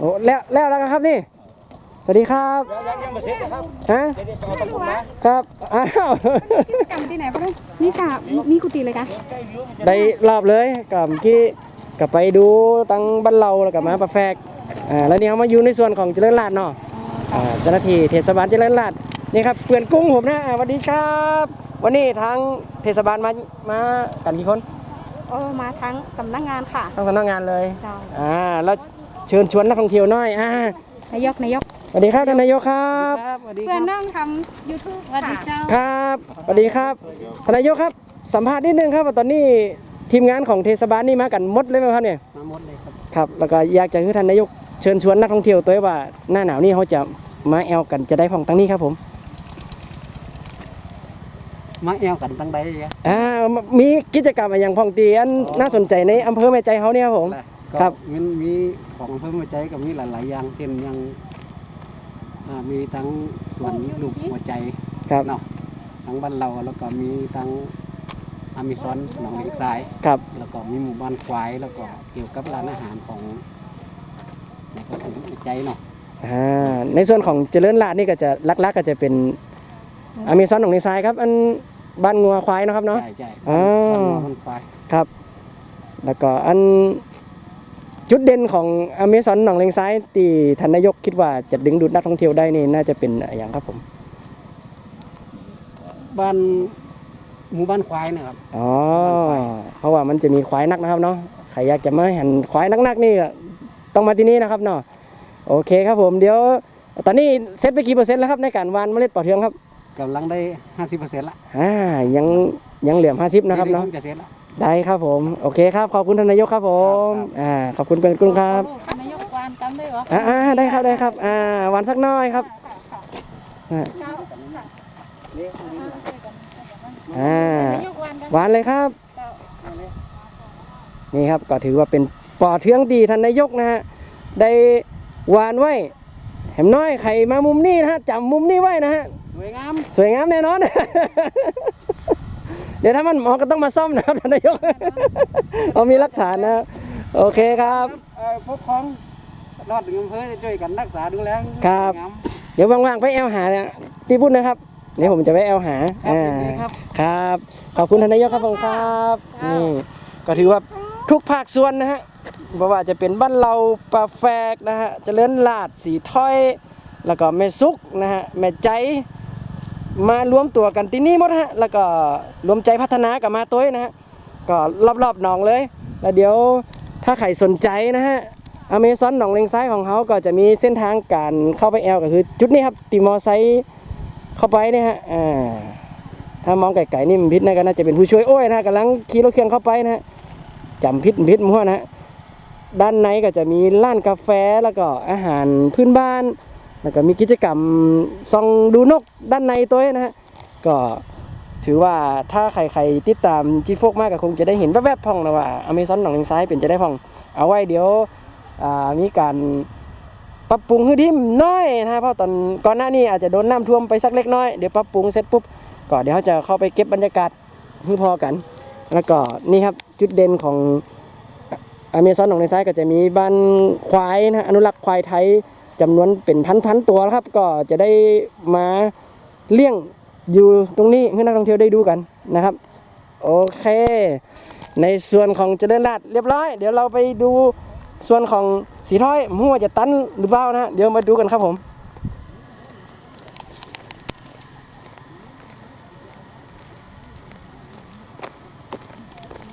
โอ้แล้วแล้วแล้วครับนี่ สวัสดีครับยังยังมาเสร็จนะครับฮะเดี๋ยวจะเอาตะกุนนะครับอ้าวกิจกรรมที่ไหนพ่อลุงนี่กะมีกุฏิเลยกะได้รอบเลยกับเมื่อกี้กับไปดูตังบ้านเราแล้วกับมาประแฟกอ่าแล้วนี่เขามาอยู่ในส่วนของเจริญราษฎร์เนาะอ่าเจ้าหน้าที่เทศบาลเจริญราษฎร์นี่ครับเพื่อนกุ้งผมนะอ่าสวัสดีครับ วันนี้ทางเทศบาลมามากันกี่คนโอ้มาทั้งสำนักงานค่ะทั้งสำนักงานเลยเจ้าอ่าแล้ว เชิญชวนนักท่องเที่ยวหน่อยอ่านายกนายกสวัสดีครับท่านนายกครับเพื่อนน้องทำยูทูบสวัสดีเจ้าครับสวัสดีครับท่านนายกครับสัมภาษณ์นิดนึงครับว่าตอนนี้ทีมงานของเทศบาลนี่มากันหมดเลยไหมครับเนี่ยมาหมดเลยครับครับแล้วก็อยากจะให้ท่านนายกเชิญชวนนักท่องเที่ยวตัวว่าหน้าหนาวนี่เขาจะมาแอลกันจะได้ผ่องตั้งนี้ครับผมมาแอวกันตั้งใดเนี่ยอ่ามีกิจกรรมอะไรอย่างผ่องตีอันน่าสนใจในอำเภอแม่ใจเขาเนี่ยครับผม ครับ มันมีของเพิ่มหัวใจกับมีหลาย ๆ อย่างเช่นยังอ่ามีทั้งสวนลูกหัวใจครับเนาะทั้งบ้านเราแล้วก็มีทั้งอเมซอนหนองเลงทราย ครับแล้วก็มีหมู่บ้านควาย แล้วก็เกี่ยวกับร้านอาหารของในกระถิ่นหัวใจเนาะอ่าในส่วนของเจริญราษฎร์นี่ก็จะลักๆก็จะเป็นอเมซอนของในทรายครับ อันบ้านงัวควายเนาะครับเนาะ ใช่ใช่อ๋อ บ้านหมู่บ้านควาย ครับ แล้วก็อัน จุดเด่นของอเมซอนหนองเลงซ้ายที่ท่านนายกคิดว่าจะดึงดูดนักท่องเที่ยวได้นี่น่าจะเป็นอย่างครับผม บ้านหมู่บ้านควายนะครับ อ๋อ เพราะว่ามันจะมีควายนักนะครับเนาะ ใครอยากจะมาเห็นควายนักๆนี่ก็ต้องมาที่นี่นะครับเนาะ โอเคครับผม เดี๋ยว ตอนนี้เซตไปกี่เปอร์เซ็นต์แล้วครับในการหวานเมล็ดปอเทืองครับกำลังได้ห้าสิบเปอร์เซ็นต์ละอ่ายังยังเหลือห้าสิบนะครับเนาะปีจะเสร็จละ ได้ครับผม โอเคครับ ขอบคุณท่านนายกครับผมครับอ่าขอบคุณเป็นกุ้งครับนายกวานจำได้เหรออ่าอ่าได้ครับได้ครับอ่าหวานสักหน้อยครับอ่าอ่านายกวานกันหวานเลยครับ นี่ครับก็ถือว่าเป็นปอเทืองดีท่านนายกนะฮะได้หวานไว้แหมน้อยใครมามุมนี้นะฮะจำมุมนี้ไว้นะฮะสวยงามสวยงามแน่นอน เดี๋ยวถ้ามันหมอก็ต้องมาซ่อมนะครับท่านนายกเอามีหลักฐานนะโอเคครับเอ่อพวกของรอดถึงอำเภอจะช่วยกันรักษาดูแลครับสวยงามเดี๋ยวว่างๆไปแอลหาเนี่ยที่พูดนะครับเดี๋ยวผมจะไปแอลหาครับอ่ายินดีครับครับขอบคุณท่านนายกครับผมครับนี่ก็ถือว่าทุกภาคส่วนนะฮะไม่ว่าจะเป็นบ้านเราปลาแฟกนะฮะเจริญลาดสีถ้อย แล้วก็แม่ซุกนะฮะแม่ใจ มารวมตัวกันที่นี่หมดฮะ แล้วก็รวมใจพัฒนากับมาตัวนะฮะ ก็รอบๆหนองเลย แล้วเดี๋ยวถ้าใครสนใจนะฮะอเมซอนหนองเลงซ้ายของเขาก็จะมีเส้นทางการเข้าไปแอลก็คือ จุดนี้ครับตีมอไซค์เข้าไปเนี่ยฮะ อ่า ถ้ามองไกลๆนี่มันพิษนะก็น่าจะเป็นผู้ช่วยโอ้ยนะฮะกำลังขี่รถเครื่องเข้าไปนะฮะจำพิษพิษมั่วนะฮะด้านในก็จะมีร้านกาแฟแล้วก็อาหารพื้นบ้าน แล้วก็มีกิจกรรมส่องดูนกด้านในตัวนะฮะก็ถือว่าถ้าใครๆติดตามจีโฟกมากก็คงจะได้เห็นแวบๆพ่องนะว่าอเมซอนหนองเลงซ้ายเป็นจะได้พ่อง เอาไว้เดี๋ยวอ่ามีการปรับปรุงให้ดีน้อยนะเพราะตอนก่อนหน้านี้อาจจะโดนน้ำท่วมไปสักเล็กน้อยเดี๋ยวปรับปรุงเสร็จปุ๊บก็เดี๋ยวจะเข้าไปเก็บบรรยากาศให้พอกัน แล้วก็นี่ครับจุดเด่นของอเมซอนของในซ้ายก็จะมีบ้านควายนะอนุรักษ์ควายไทย จำนวนเป็นพันๆตัวแล้วครับ ก็จะได้มาเลี้ยงอยู่ตรงนี้ให้นักท่องเที่ยวได้ดูกันนะครับ โอเค ในส่วนของเจริญราดเรียบร้อย เดี๋ยวเราไปดูส่วนของสีถ้อยมั่วจะตันหรือเปล่านะเดี๋ยวมาดูกันครับผม